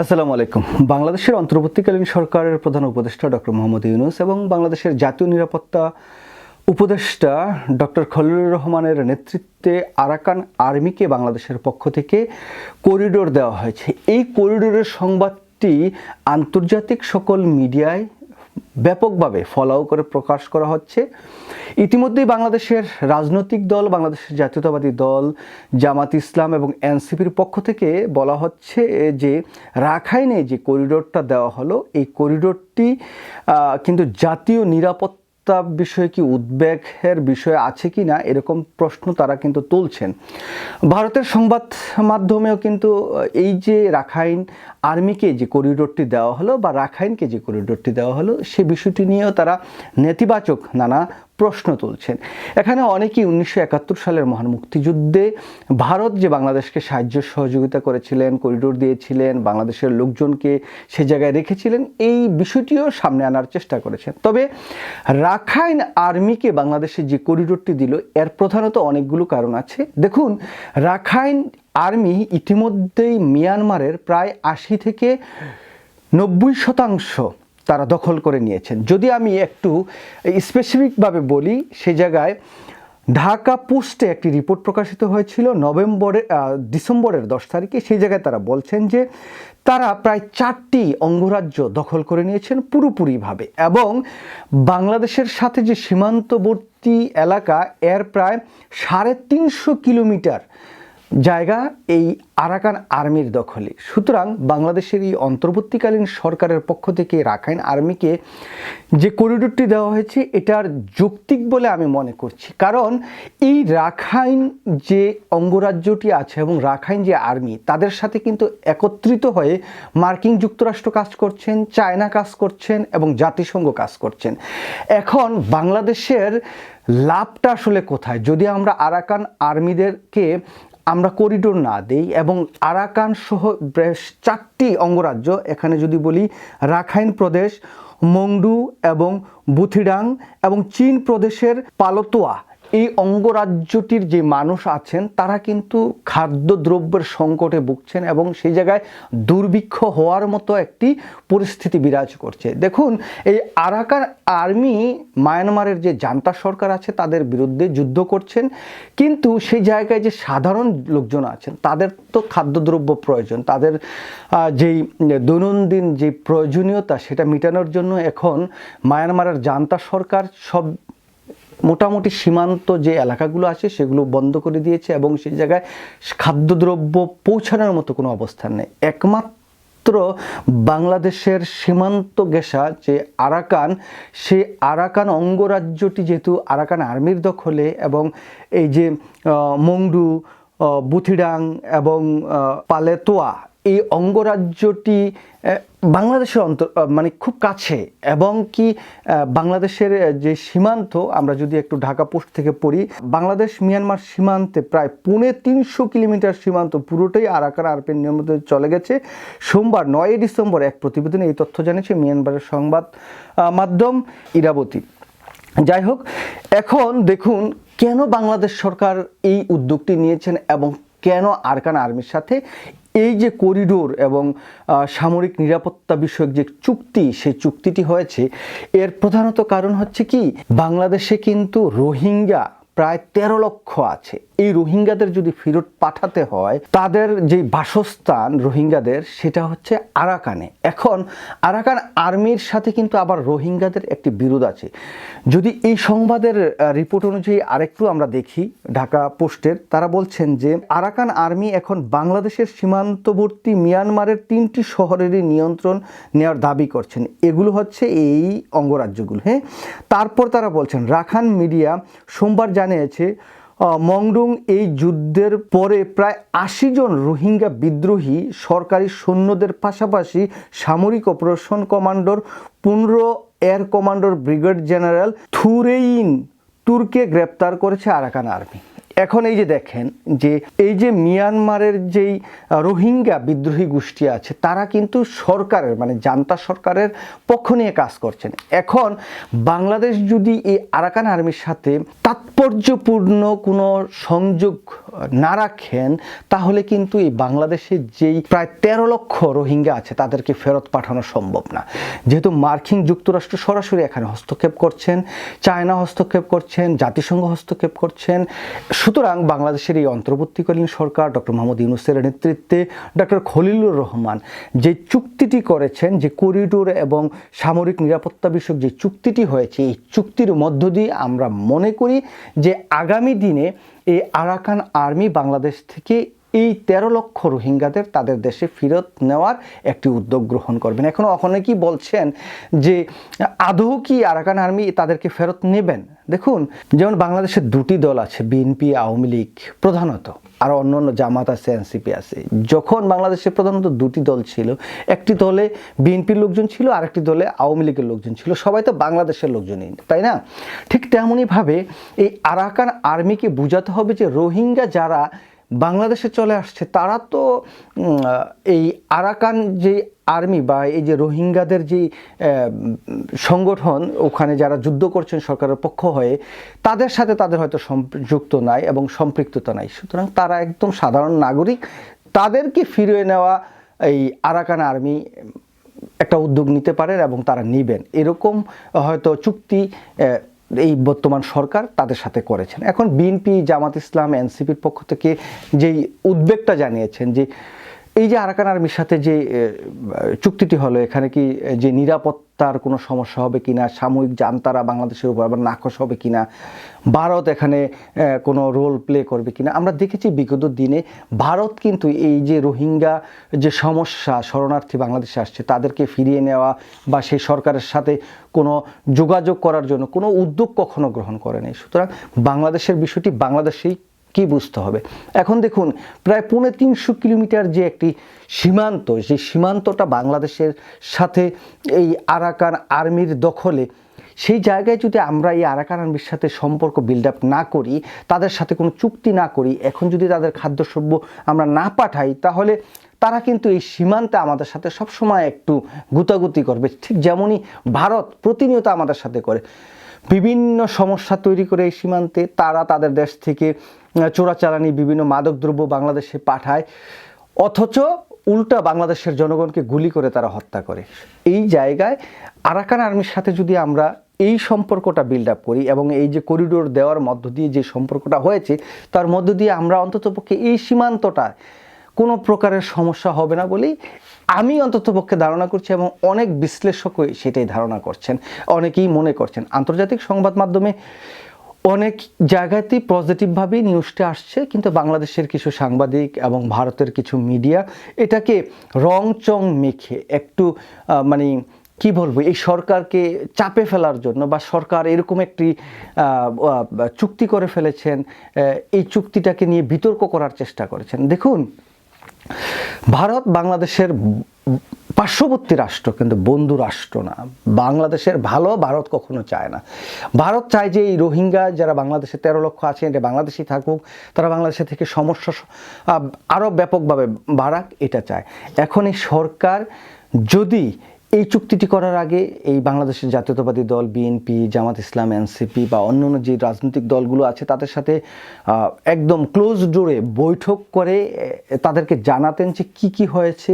আসসালামু আলাইকুম। বাংলাদেশের অন্তর্বর্তীকালীন সরকারের প্রধান উপদেষ্টা ডক্টর মোহাম্মদ ইউনুস এবং বাংলাদেশের জাতীয় নিরাপত্তা উপদেষ্টা ডক্টর খলিলুর রহমানের নেতৃত্বে আরাকান আর্মিকে বাংলাদেশের পক্ষ থেকে করিডোর দেওয়া হয়েছে। এই করিডোরের সংবাদটি আন্তর্জাতিক সকল মিডিয়ায় ব্যাপকভাবে ফলাও করে প্রকাশ করা হচ্ছে। ইতিমধ্যেই বাংলাদেশের রাজনৈতিক দল, বাংলাদেশের জাতীয়তাবাদী দল, জামাত ইসলাম এবং এনসিপির পক্ষ থেকে বলা হচ্ছে যে রাখাইনে যে করিডোরটা দেওয়া হলো, এই করিডোরটি কিন্তু জাতীয় নিরাপত্তা বিষয়ে কি উদ্বেগের বিষয় আছে কি না, এরকম প্রশ্ন তারা কিন্তু তুলছেন। ভারতের সংবাদ মাধ্যমেও কিন্তু, এই যে রাখাইন আর্মিকে যে করিডোরটি দেওয়া হলো বা রাখাইনকে যে করিডোরটি দেওয়া হলো, সে বিষয়টি নিয়েও তারা নেতিবাচক নানা প্রশ্ন তুলছেন। এখানে অনেকেই উনিশশো একাত্তর সালের মহান মুক্তিযুদ্ধে ভারত যে বাংলাদেশকে সাহায্য সহযোগিতা করেছিলেন, করিডোর দিয়েছিলেন, বাংলাদেশের লোকজনকে সে জায়গায় রেখেছিলেন, এই বিষয়টিও সামনে আনার চেষ্টা করেছেন। তবে রাখাইন আর্মিকে বাংলাদেশে যে করিডোরটি দিল, এর প্রধানত অনেকগুলো কারণ আছে। দেখুন, রাখাইন আর্মি ইতিমধ্যেই মিয়ানমারের প্রায় আশি থেকে নব্বই শতাংশ তারা দখল করে নিয়েছেন। যদি আমি একটু স্পেসিফিকভাবে বলি সে জায়গায় ঢাকা পোস্টে একটি রিপোর্ট প্রকাশিত হয়েছিল নভেম্বরে আহ, ডিসেম্বরের দশ তারিখে। সেই জায়গায় তারা বলছেন যে তারা প্রায় চারটি অঙ্গরাজ্য দখল করে নিয়েছেন পুরোপুরিভাবে এবং বাংলাদেশের সাথে যে সীমান্তবর্তী এলাকা এর প্রায় সাড়ে তিনশো কিলোমিটার জায়গা এই আরাকান আর্মির দখলে। সুতরাং বাংলাদেশের এই অন্তর্বর্তীকালীন সরকারের পক্ষ থেকে রাখাইন আর্মিকে যে করিডোরটি দেওয়া হয়েছে, এটার যৌক্তিক বলে আমি মনে করছি। কারণ এই রাখাইন যে অঙ্গরাজ্যটি আছে এবং রাখাইন যে আর্মি, তাদের সাথে কিন্তু একত্রিত হয়ে মার্কিন যুক্তরাষ্ট্র কাজ করছেন, চায়না কাজ করছেন এবং জাতিসংঘ কাজ করছেন। এখন বাংলাদেশের লাভটা আসলে কোথায়? যদি আমরা আরাকান আর্মিদেরকে আমরা করিডোর না দেই এবং আরাকান সহ বেশ চারটি অঙ্গরাজ্য, এখানে যদি বলি রাখাইন প্রদেশ, মংডু এবং বুথিডাং এবং চীন প্রদেশের পালতোয়া। এই অঙ্গরাজ্যটির যে মানুষ আছেন, তারা কিন্তু খাদ্যদ্রব্যের সংকটে ভুগছেন এবং সেই জায়গায় দুর্ভিক্ষ হওয়ার মতো একটি পরিস্থিতি বিরাজ করছে। দেখুন, এই আরাকান আর্মি মায়ানমারের যে জান্তা সরকার আছে, তাদের বিরুদ্ধে যুদ্ধ করছেন। কিন্তু সেই জায়গায় যে সাধারণ লোকজন আছেন, তাদের তো খাদ্যদ্রব্য প্রয়োজন। তাদের যেই দৈনন্দিন যে প্রয়োজনীয়তা, সেটা মেটানোর জন্য এখন মায়ানমারের জান্তা সরকার সব মোটামুটি সীমান্ত যে এলাকাগুলো আছে সেগুলো বন্ধ করে দিয়েছে এবং সেই জায়গায় খাদ্যদ্রব্য পৌঁছানোর মতো কোনো অবস্থান নেই। একমাত্র বাংলাদেশের সীমান্ত গেসা যে আরাকান, সেই আরাকান অঙ্গরাজ্যটি যেহেতু আরাকান আর্মির দখলে এবং এই যে মংডু বুথিডাং এবং পালেতোয়া এই অঙ্গরাজ্যটি বাংলাদেশের অন্তর মানে খুব কাছে এবং কি বাংলাদেশের যে সীমান্ত, আমরা যদি একটু ঢাকা পোস্ট থেকে পড়ি, বাংলাদেশ মিয়ানমার সীমান্তে প্রায় পৌনে তিনশো কিলোমিটার সীমান্ত পুরোটাই আরাকান আরপের নিয়মিত চলে গেছে। সোমবার নয় ডিসেম্বর এক প্রতিবেদনে এই তথ্য জানিয়েছে মিয়ানমারের সংবাদ মাধ্যম ইরাবতী। যাই হোক, এখন দেখুন কেন বাংলাদেশ সরকার এই উদ্যোগটি নিয়েছেন এবং কেন আরকান আর্মির সাথে এই যে করিডোর এবং সামরিক নিরাপত্তা বিষয়ক যে চুক্তি সে চুক্তিটি হয়েছে, এর প্রধানত কারণ হচ্ছে কি? বাংলাদেশে কিন্তু রোহিঙ্গা প্রায় তেরো লক্ষ আছে। এই রোহিঙ্গাদের যদি ফেরত পাঠাতে হয়, তাদের যে বাসস্থান রোহিঙ্গাদের, সেটা হচ্ছে আরাকানে। এখন আরাকান আর্মির সাথে কিন্তু আবার রোহিঙ্গাদের একটি বিরোধ আছে। যদি এই সংবাদের রিপোর্ট অনুযায়ী আরেকটু আমরা দেখি, ঢাকা পোস্টের, তারা বলছেন যে আরাকান আর্মি এখন বাংলাদেশের সীমান্তবর্তী মিয়ানমারের তিনটি শহরেরই নিয়ন্ত্রণ নেওয়ার দাবি করছেন। এগুলো হচ্ছে এই অঙ্গরাজ্যগুলো হ্যাঁ? তারপর তারা বলছেন, রাখান মিডিয়া সোমবার জানিয়েছে মংডুং এই যুদ্ধের পরে প্রায় আশি জন রোহিঙ্গা বিদ্রোহী সরকারি সৈন্যদের পাশাপাশি সামরিক অপারেশন কমান্ডর পনেরো air commander brigade general Thurein তুর্কে গ্রেপ্তার করেছে আরাকান আর্মি। এখন এই যে দেখেন যে এই যে মিয়ানমারের যেই রোহিঙ্গা বিদ্রোহী গোষ্ঠী আছে, তারা কিন্তু সরকারের মানে জান্তা সরকারের পক্ষ নিয়ে কাজ করছেন। এখন বাংলাদেশ যদি এই আরাকান আর্মির সাথে তাৎপর্যপূর্ণ কোনো সংযোগ না রাখেন, তাহলে কিন্তু এই বাংলাদেশে যেই প্রায় তেরো লক্ষ রোহিঙ্গা আছে, তাদেরকে ফেরত পাঠানো সম্ভব না। যেহেতু মার্কিন যুক্তরাষ্ট্র সরাসরি এখানে হস্তক্ষেপ করছেন, চায়না হস্তক্ষেপ করছেন, জাতিসংঘ হস্তক্ষেপ করছেন সুতরাং বাংলাদেশের এই অন্তর্বর্তীকালীন সরকার ডক্টর মোহাম্মদ ইউনুসের নেতৃত্বে ডক্টর খলিলুর রহমান যে চুক্তিটি করেছেন, যে করিডোর এবং সামরিক নিরাপত্তা বিষয়ক যে চুক্তিটি হয়েছে, এই চুক্তির মধ্য দিয়ে আমরা মনে করি যে আগামী দিনে এই আরাকান আর্মি বাংলাদেশ থেকে এই তেরো লক্ষ রোহিঙ্গাদের তাদের দেশে ফেরত নেওয়ার একটি উদ্যোগ গ্রহণ করবেন। এখন অনেকেই বলছেন যে, আদৌ কি আরাকান আর্মি তাদেরকে ফেরত নেবেন? দেখুন, যেমন বাংলাদেশের দুটি দল আছে, বিএনপি, আওয়ামী লীগ, প্রধানত আর অন্য অন্য জামাত আছে, এনসিপি আছে। যখন বাংলাদেশে প্রধানত দুটি দল ছিল, একটি দলে বিএনপির লোকজন ছিল আর একটি দলে আওয়ামী লীগের লোকজন ছিল। সবাই তো বাংলাদেশের লোকজনই, তাই না? ঠিক তেমনইভাবে এই আরাকান আর্মিকে বোঝাতে হবে যে, রোহিঙ্গা যারা বাংলাদেশে চলে আসছে, তারা তো এই আরাকান যে আর্মি বা এই যে রোহিঙ্গাদের যে সংগঠন, ওখানে যারা যুদ্ধ করছেন সরকারের পক্ষ হয়ে, তাদের সাথে তাদের হয়তো সম্পৃক্ত নাই এবং সম্পৃক্ততা নাই। সুতরাং তারা একদম সাধারণ নাগরিক, তাদেরকে ফিরিয়ে নেওয়া এই আরাকান আর্মি একটা উদ্যোগ নিতে পারেন এবং তারা নেবেন। এরকম হয়তো চুক্তি এই বর্তমান সরকার তাদের সাথে করেছেন। এখন বিএনপি, জামাত ইসলাম, এনসিপির পক্ষ থেকে যেই উদ্বেগটা জানিয়েছেন যে এই যে আরাকান আর্মির সাথে যে চুক্তিটি হলো, এখানে কি যে নিরাপত্তার কোনো সমস্যা হবে কিনা সাময়িক জানতারা বাংলাদেশের উপর আবার নাকশ হবে কিনা ভারত এখানে কোনো রোল প্লে করবে কিনা আমরা দেখেছি বিগত দিনে ভারত কিন্তু এই যে রোহিঙ্গা যে সমস্যা, শরণার্থী বাংলাদেশে আসছে, তাদেরকে ফিরিয়ে নেওয়া বা সেই সরকারের সাথে কোনো যোগাযোগ করার জন্য কোনো উদ্যোগ কখনো গ্রহণ করেনি সুতরাং বাংলাদেশের বিষয়টি বাংলাদেশেই কি বুঝতে হবে? এখন দেখুন, প্রায় পৌনে তিনশো কিলোমিটার যে একটি সীমান্ত সেই সীমান্তটা বাংলাদেশের সাথে এই আরাকান আর্মির দখলে, সেই জায়গায় যদি আমরা এই আরাকান আর্মির সাথে সম্পর্ক বিল্ড আপ না করি, তাদের সাথে কোনো চুক্তি না করি, এখন যদি তাদের খাদ্যসভ্য আমরা না পাঠাই, তাহলে তারা কিন্তু এই সীমান্তে আমাদের সাথে সবসময় একটু গুতাগুতি করবে। ঠিক যেমনই ভারত প্রতিনিয়ত আমাদের সাথে করে। বিভিন্ন সমস্যা তৈরি করে এই সীমান্তে তারা তাদের দেশ থেকে চোরাচালানি, বিভিন্ন মাদকদ্রব্য বাংলাদেশে পাঠায়। অথচ উল্টা বাংলাদেশের জনগণকে গুলি করে তারা হত্যা করে। এই জায়গায় আরাকান আর্মির সাথে যদি আমরা এই সম্পর্কটা বিল্ড আপ করি এবং এই যে করিডোর দেওয়ার মধ্য দিয়ে যে সম্পর্কটা হয়েছে, তার মধ্য দিয়ে আমরা অন্ততপক্ষে এই সীমান্তটা কোনো প্রকারের সমস্যা হবে না বলেই আমি অন্ততপক্ষে ধারণা করছি এবং অনেক বিশ্লেষকই সেটাই ধারণা করছেন, অনেকেই মনে করছেন। আন্তর্জাতিক সংবাদ মাধ্যমে অনেক জায়গাতেই পজিটিভভাবেই নিউজটা আসছে, কিন্তু বাংলাদেশের কিছু সাংবাদিক এবং ভারতের কিছু মিডিয়া এটাকে রং চং মেখে একটু মানে কি বলব, এই সরকারকে চাপে ফেলার জন্য বা সরকার এরকম একটি চুক্তি করে ফেলেছেন এই চুক্তিটাকে নিয়ে বিতর্ক করার চেষ্টা করেছেন। দেখুন ভারত বাংলাদেশের পার্শ্ববর্তী রাষ্ট্র, কিন্তু বন্ধু রাষ্ট্র না। বাংলাদেশের ভালো ভারত কখনো চায় না। ভারত চায় যে এই রোহিঙ্গা যারা বাংলাদেশে তেরো লক্ষ আছে, এটা বাংলাদেশেই থাকুক, তারা বাংলাদেশে থেকে সমস্যা আরও ব্যাপকভাবে বাড়াক, এটা চায়। এখন এই সরকার যদি এই চুক্তিটি করার আগে এই বাংলাদেশের জাতীয়তাবাদী দল বিএনপি জামাত ইসলাম এনসিপি বা অন্যান্য যে রাজনৈতিক দলগুলো আছে, তাদের সাথে একদম ক্লোজ ডোরে বৈঠক করে তাদেরকে জানাতেন যে কি কি হয়েছে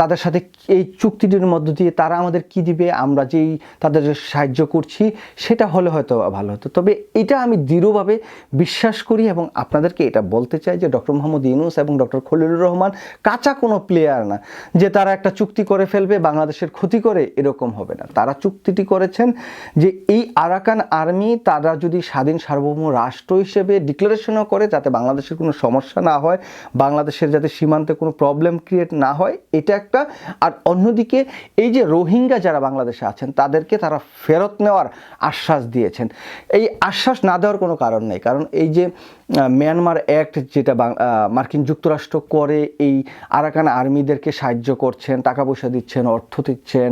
তাদের সাথে এই চুক্তিটির মধ্য দিয়ে তারা আমাদের কি দিবে, আমরা যেই তাদের সাহায্য করছি, সেটা হলে হয়তো ভালো হতো। তবে এটা আমি দৃঢ়ভাবে বিশ্বাস করি এবং আপনাদেরকে এটা বলতে চাই যে ডক্টর মোহাম্মদ ইউনুস এবং ডক্টর খলিলুর রহমান কাঁচা কোনো প্লেয়ার না, যে তারা একটা চুক্তি করে ফেলবে, বাংলাদেশের ক্ষতি করে এরকম হবে না। তারা চুক্তিটি করেছেন যে এই আরাকান আর্মি তারা যদি স্বাধীন সার্বভৌম রাষ্ট্র হিসেবে ডিক্লারেশনও করে যাতে বাংলাদেশের কোনো সমস্যা না হয়, বাংলাদেশের যাতে সীমান্তে কোনো প্রবলেম ক্রিয়েট না হয়, এটা একটা। আর অন্যদিকে এই যে রোহিঙ্গা যারা বাংলাদেশে আছেন, তাদেরকে তারা ফেরত নেওয়ার আশ্বাস দিয়েছেন। এই আশ্বাস না দেওয়ার কোনো কারণ নেই। কারণ এই যে মিয়ানমার অ্যাক্ট যেটা মার্কিন যুক্তরাষ্ট্র করে, এই আরাকান আর্মিদেরকে সাহায্য করছেন টাকা পয়সা দিচ্ছেন, অর্থ দিচ্ছেন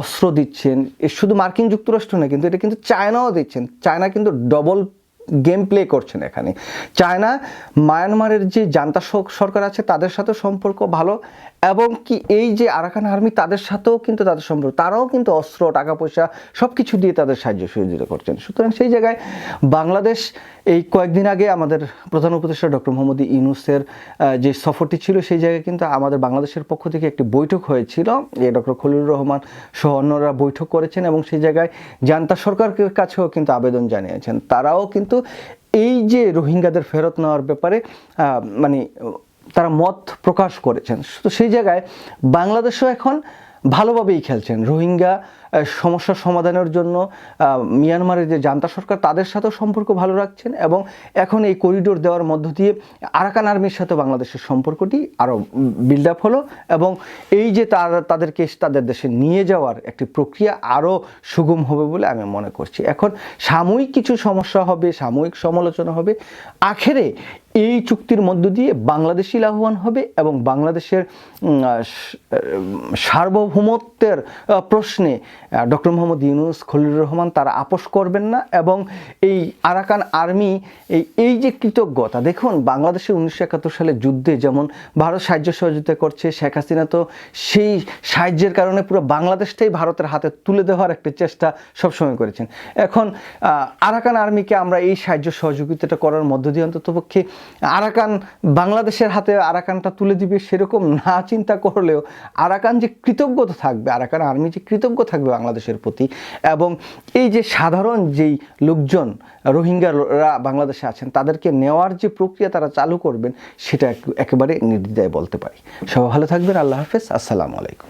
অস্ত্র দিচ্ছেন। এ শুধু মার্কিন যুক্তরাষ্ট্র না কিন্তু এটা কিন্তু চায়নাও দিচ্ছেন। চায়না কিন্তু ডবল গেম প্লে করছেন এখানে। চায়না, মায়ানমারের যে জান্তা সরকার আছে, তাদের সাথে সম্পর্ক ভালো, এবং কি এই যে আরাকান আর্মি তাদের সাথেও কিন্তু তাদের সম্পর্ক, তারাও কিন্তু অস্ত্র টাকা পয়সা সব কিছু দিয়ে তাদের সাহায্য সহযোগিতা করছেন। সুতরাং সেই জায়গায় বাংলাদেশ এই কয়েকদিন আগে আমাদের প্রধান উপদেষ্টা ডক্টর মোহাম্মদ ইউনুসের যে সফরটি ছিল, সেই জায়গায় কিন্তু আমাদের বাংলাদেশের পক্ষ থেকে একটি বৈঠক হয়েছিল। যে ডক্টর খলিলুর রহমান সহ অন্যরা বৈঠক করেছেন, এবং সেই জায়গায় জান্তা সরকারের কাছেও কিন্তু আবেদন জানিয়েছেন। তারাও কিন্তু এই যে রোহিঙ্গাদের ফেরত নেওয়ার ব্যাপারে মানে তারা মত প্রকাশ করেছেন। তো সেই জায়গায় বাংলাদেশও এখন ভালোভাবেই খেলছেন। রোহিঙ্গা আহ, সমস্যার সমাধানের জন্য মিয়ানমারের যে জান্তা সরকার তাদের সাথেও সম্পর্ক ভালো রাখছেন এবং এখন এই করিডোর দেওয়ার মধ্য দিয়ে আরাকান আর্মির সাথে বাংলাদেশের সম্পর্কটি আরও বিল্ড আপ হলো এবং এই যে তারা তাদেরকে তাদের দেশে নিয়ে যাওয়ার একটি প্রক্রিয়া আরও সুগম হবে বলে আমি মনে করছি। এখন সাময়িক কিছু সমস্যা হবে সাময়িক সমালোচনা হবে। আখেরে এই চুক্তির মধ্য দিয়ে বাংলাদেশি লাভবান হবে এবং বাংলাদেশের সার্বভৌমত্বের প্রশ্নে ডক্টর মোহাম্মদ ইউনুস, খলিলুর রহমান তারা আপোষ করবেন না এবং এই আরাকান আর্মি, এই এই যে কৃতজ্ঞতা, দেখুন বাংলাদেশে উনিশশো একাত্তর সালের যুদ্ধে যেমন ভারত সাহায্য সহযোগিতা করছে, শেখ হাসিনা তো সেই সাহায্যের কারণে পুরো বাংলাদেশটাই ভারতের হাতে তুলে দেওয়ার একটা চেষ্টা সবসময় করেছেন। এখন আরাকান আর্মিকে আমরা এই সাহায্য সহযোগিতাটা করার মধ্য দিয়ে অন্ততপক্ষে আরাকান বাংলাদেশের হাতে আরাকানটা তুলে দিবে সেরকম না চিন্তা করলেও আরাকান যে কৃতজ্ঞতা থাকবে, আরাকান আর্মি যে কৃতজ্ঞ থাকবে বাংলাদেশের প্রতি এবং এই যে সাধারণ যেই লোকজন, রোহিঙ্গারা বাংলাদেশে আছেন, তাদেরকে নেওয়ার যে প্রক্রিয়া তারা চালু করবেন, সেটা একেবারে নির্দ্বিধায় বলতে পারি। সবাই ভালো থাকবেন, আল্লাহ হাফেজ, আসসালামু আলাইকুম।